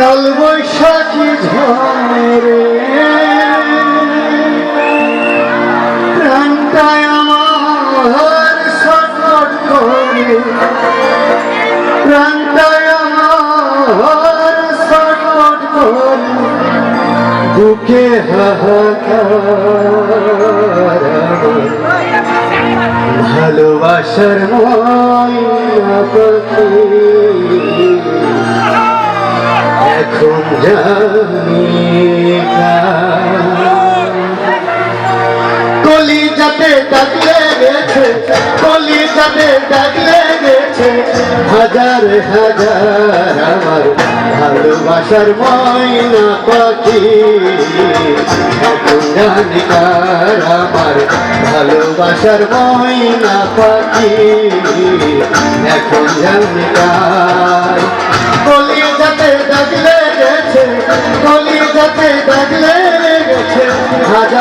কাল বৈশাখী ঝরে প্রাণটায় আমার ছটফট করে। প্রাণটায় আমার ছটফট করে। বুকে হাহাকার। ভালোবাসার ময়না পাখি এখন কলি যাতে ডাকলে গেছে কলি যাতে ডাকলে গেছে হাজার হাজার আমার ভালোবাসার ময়না পাখি। এখন জানি কার আমার ভালোবাসার ময়না পাখি। এখন জানি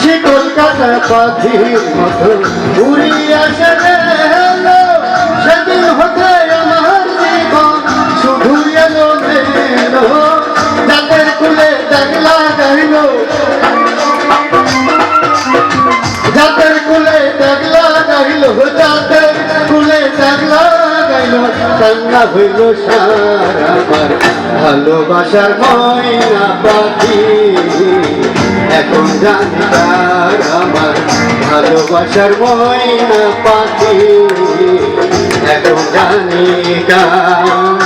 শিকল কাটা পাখির মতো উড়িয়া সে গেল। সেদিন হতে আমার জীবন শুধু এলো এলো। যাদের কুলে দেখলা গাইল যাদের কুলে দেখলা গাইল যাদের কুলে দেখলা কান্না হইল সারাবার। ভালোবাসার ময়না পাখি। এখন জানি তার আমার ভালোবাসার ময়না পাখি। এখন জানি কার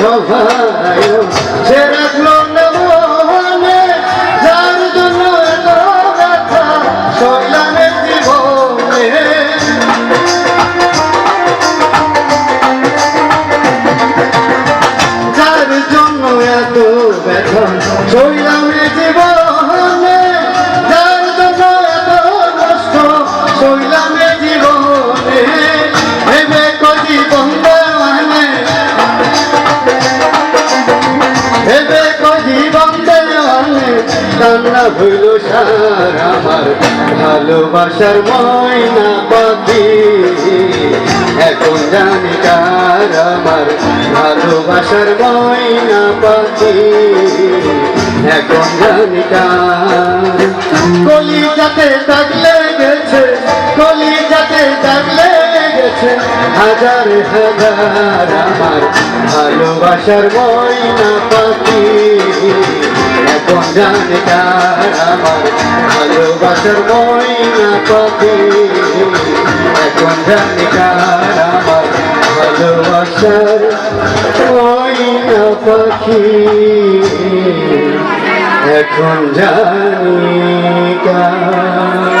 সবাই সে রাখল না মনে যার জন্য ব্যথা সইলামের জীবনে। যার জন্য এত ব্যথা কান্না হইল সার আমার। ভালোবাসার ময়না পাখি। এখন জানি কার আমার। ভালোবাসার ময়না পাখি। এখন জানি কার। কলি যাতে থাকলে গেছে কলি যাতে থাকলে গেছে হাজার হাজার আমার ভালোবাসার ময়না পাখি এখন জানি কার আমার ভালোবাসার ময়না পাখি এখন জানি কার আমার ভালোবাসার ময়না পাখি এখন জানি কার